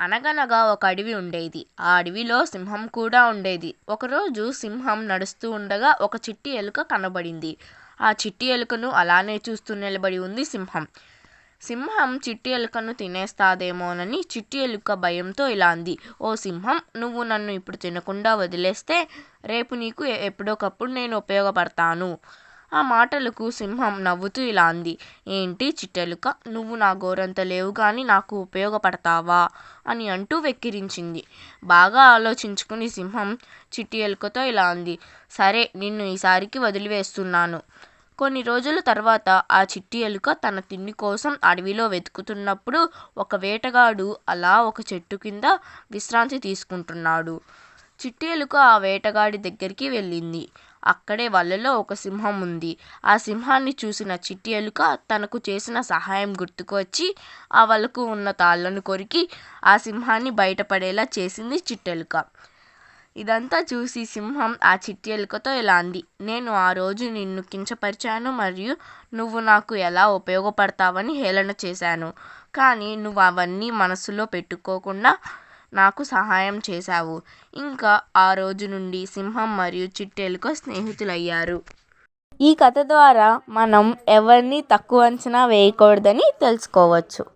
అనగనగా ఒక అడవి ఉండేది. ఆ అడవిలో సింహం కూడా ఉండేది. ఒకరోజు సింహం నడుస్తూ ఉండగా ఒక చిట్టి ఎలుక కనబడింది. ఆ చిట్టి ఎలుకను అలానే చూస్తూ నిలబడి ఉంది సింహం. సింహం చిట్టి ఎలుకను తినేస్తాదేమోనని చిట్టి ఎలుక భయంతో ఇలా అంది. ఓ సింహం నువ్వు నన్ను ఇప్పుడు తినకుండా వదిలేస్తే రేపు నీకు ఎప్పుడోకప్పుడు నేను ఉపయోగపడతాను. ఆ మాటలకు సింహం నవ్వుతూ ఇలా అంది. ఏంటి చిట్టెలుక? నువ్వు నా గోరంత లేవు కానీ నాకు ఉపయోగపడతావా? అని అంటూ వెక్కిరించింది. బాగా ఆలోచించుకుని సింహం చిట్టి ఎలుకతో ఇలా అంది. సరే నిన్ను ఈసారికి వదిలివేస్తున్నాను. కొన్ని రోజుల తర్వాత ఆ చిట్టి ఎలుక తన తిండి కోసం అడవిలో వెతుకుతున్నప్పుడు ఒక వేటగాడు అలా ఒక చెట్టు కింద విశ్రాంతి తీసుకుంటున్నాడు. చిట్టి ఎలుక ఆ వేటగాడి దగ్గరికి వెళ్ళింది. అక్కడే వలలో ఒక సింహం ఉంది. ఆ సింహాన్ని చూసిన చిట్టి ఎలుక తనకు చేసిన సహాయం గుర్తుకు వచ్చి ఆ వలకు ఉన్న తాళ్ళను కొరికి ఆ సింహాన్ని బయటపడేలా చేసింది చిట్టెలుక ఇదంతా చూసి సింహం ఆ చిట్టి ఎలుకతో ఇలా అంది. నేను ఆ రోజు నిన్ను కించపరిచాను మరియు నువ్వు నాకు ఎలా ఉపయోగపడతావని హేళన చేశాను. కానీ నువ్వు అవన్నీ మనసులో పెట్టుకోకుండా నాకు సహాయం చేశావు. ఇంకా ఆ రోజు నుండి సింహం మరియు చిట్టి స్నేహితులయ్యారు. ఈ కథ ద్వారా మనం ఎవరిని తక్కువ అంచనా వేయకూడదని తెలుసుకోవచ్చు.